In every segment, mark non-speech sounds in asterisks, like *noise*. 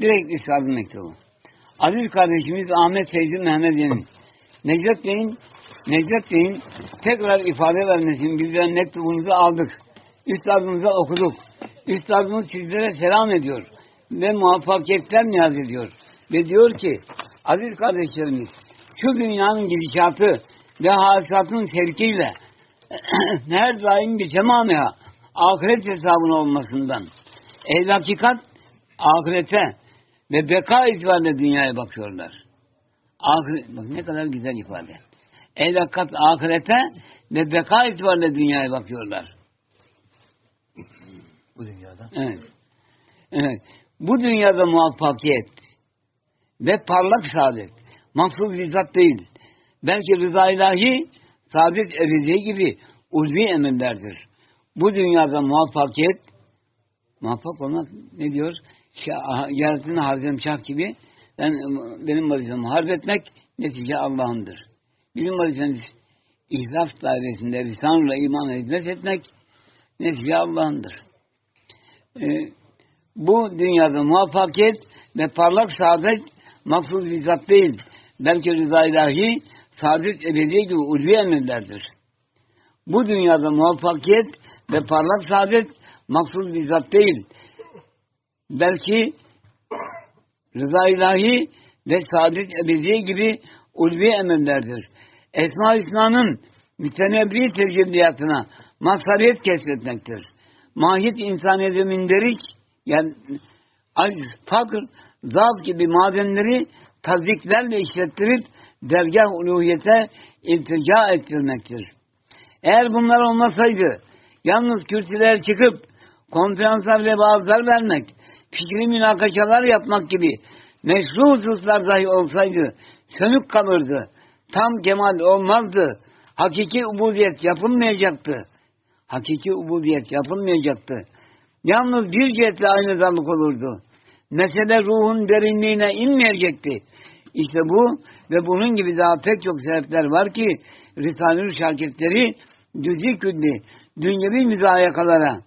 Direkt üstadın mektubu. Aziz kardeşimiz Ahmet Seydi Mehmet Emin. Necdet Bey'in Necdet Bey'in tekrar ifade vermesini bizden mektubunuzu aldık. Üstadımıza okuduk. Üstadımız sizlere selam ediyor. Ve muvaffakiyetler niyaz ediyor. Ve diyor ki aziz kardeşlerimiz şu dünyanın gidişatı ve hasatın sevkiyle *clears throat* her daim bir cemamiha ahiret hesabına olmasından ehl hakikat ahirete ve beka itibariyle dünyaya bakıyorlar. Ahiret, bak ne kadar güzel ifade. Ehl hakikat ahirete ve beka itibariyle dünyaya bakıyorlar. Bu dünyada. Evet. Evet. Bu dünyada muvaffakiyet ve parlak saadet maksud bizzat değil. Belki rıza ilahi saadet ebedi gibi ulvi emirlerdir. Bu dünyada muvaffakiyet muvaffak olmak ne diyor? Yaratını Hazreti Şah gibi ben, benim vazifem harp etmek netice Allah'ındır. Bizim vazifemiz ihlas dairesinde lisanla iman hizmet etmek netice Allah'ındır. Ee, bu dünyada muvaffakiyet ve parlak saadet maksud bizzat değil. Belki rıza ilahi, saadet ebedi gibi ulvi emirlerdir. Bu dünyada muvaffakiyet ve parlak saadet maksud bizzat değil. Belki rıza ilahi ve saadet ebedi gibi ulvi emirlerdir. Esma-i Hüsna'nın mütenebbi tecelliyatına mazhariyet kesbetmektir. Mahiyet insaniyete minderik yani aciz, fakir, zaaf gibi madenleri taziklerle işlettirip dergah uluhiyete iltica ettirmektir. Eğer bunlar olmasaydı yalnız kürsüler çıkıp konferanslar ve vaazlar vermek, fikri münakaşalar yapmak gibi meşru hususlar dahi olsaydı sönük kalırdı. Tam kemal olmazdı. Hakiki ubudiyet yapılmayacaktı. Hakiki ubudiyet yapılmayacaktı. Yalnız bir cihetle aynı zanlık olurdu. Mesele ruhun derinliğine inmeyecekti. İşte bu ve bunun gibi daha pek çok sebepler var ki Risale-i şakirtleri düzi külli dünyevi müzayakalara,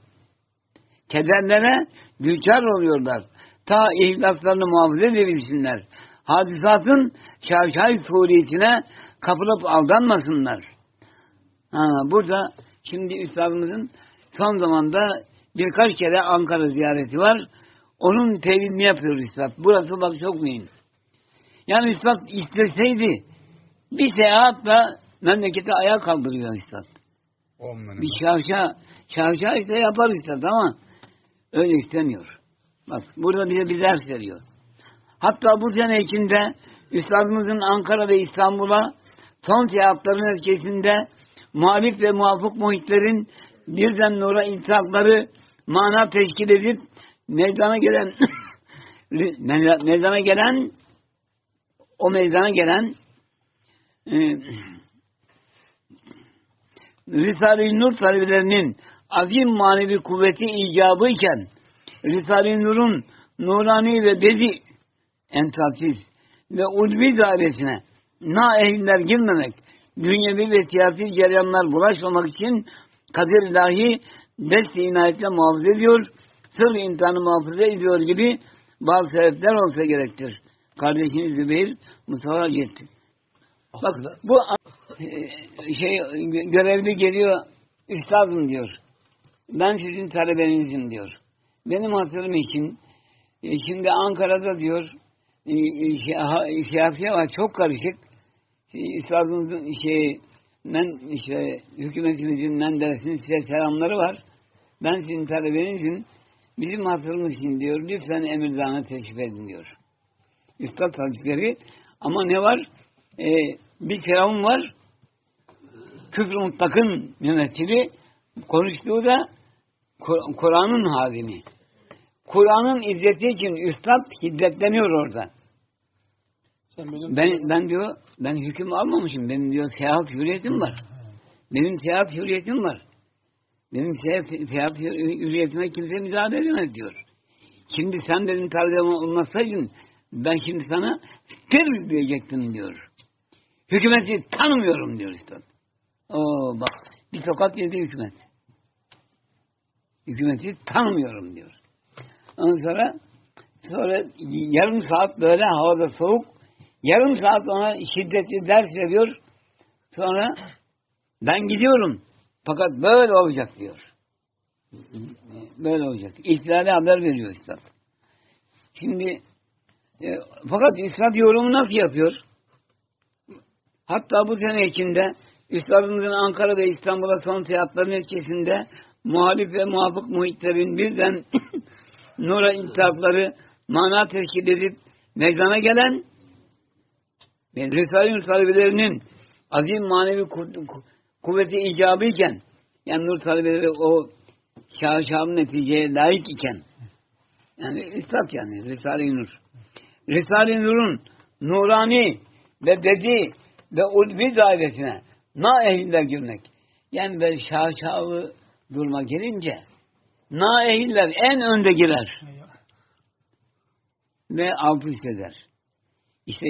kederlere düçar oluyorlar. Ta ihlaslarını muhafaza edebilsinler. Hadisatın şarşay suriyetine kapılıp aldanmasınlar. Ha, burada şimdi üstadımızın son zamanda birkaç kere Ankara ziyareti var. Onun tevilini yapıyor üstad. Burası bak çok mühim. Yani üstad isteseydi bir seyahatla memleketi ayağa kaldırıyor üstad. Bir şavşa, şavşa işte yapar üstad ama öyle istemiyor. Bak burada bize bir ders veriyor. Hatta bu sene içinde üstadımızın Ankara ve İstanbul'a son seyahatlerin etkisinde muhalif ve muvafık muhitlerin birden nura iltihapları mana teşkil edip meydana gelen *coughs* meydana gelen o meydana gelen e, *coughs* Risale-i Nur talebelerinin azim manevi kuvveti icabı iken Risale-i Nur'un nurani ve bedi entalsiz ve ulvi dairesine na ehiller girmemek, dünyevi ve siyasi cereyanlar bulaşmamak için kadir ilahi dest inayetle muhafaza ediyor, sır imtihanı muhafaza ediyor gibi bazı sebepler olsa gerektir. Kardeşiniz Zübeyir Mustafa gitti. Bak bu e, şey görevli geliyor üstadım diyor. Ben sizin talebenizim diyor. Benim hatırım için e, şimdi Ankara'da diyor e, e, şey, siyasi var çok karışık. Şey, Üstadımızın şey ben işte hükümetimizin Menderes'in size selamları var. Ben sizin talebenizim. Bizim hatırımız için diyor. Lütfen emirdağına teşrif edin diyor. Üstad hadisleri ama ne var? Ee, bir kelam var. Küfr-ü mutlakın yönetimi konuştuğu da Kur'an'ın halini. Kur'an'ın izzeti için üstad şiddetleniyor orada. Sen benim Ben, ben diyor, ben hüküm almamışım. Benim diyor seyahat hürriyetim var. Benim seyahat hürriyetim var. Benim seyahat, seyahat hür- hürriyetime kimse müdahale edemez diyor. Şimdi sen benim talebem olmasaydın ben şimdi sana ter diyecektim diyor. Hükümeti tanımıyorum diyor üstad. Oo bak bir tokat yedi hükümet. Hükümeti tanımıyorum diyor. Ondan sonra Sonra yarım saat böyle havada soğuk. Yarım saat ona şiddetli ders veriyor. Sonra ben gidiyorum. Fakat böyle olacak diyor. Böyle olacak. İhtilale haber veriyor Üstad. Şimdi e, fakat Üstad yorumu nasıl yapıyor? Hatta bu sene içinde Üstadımızın Ankara ve İstanbul'a son seyahatleri neticesinde muhalif ve muafık muhitlerin birden *clears throat* Nura iltihapları mana teşkil edip meydana gelen Risale-i talebelerinin azim manevi ku- ku- kuvveti icabı iken yani Nur talebeleri o şahşabı neticeye layık iken yani Üstad yani Risale-i Nur. Risale-i Nur'un nurani ve bedi ve ulvi dairesine na ehiller girmek. Yani böyle şaşalı durma gelince na ehiller en önde girer ve alt üst eder. İşte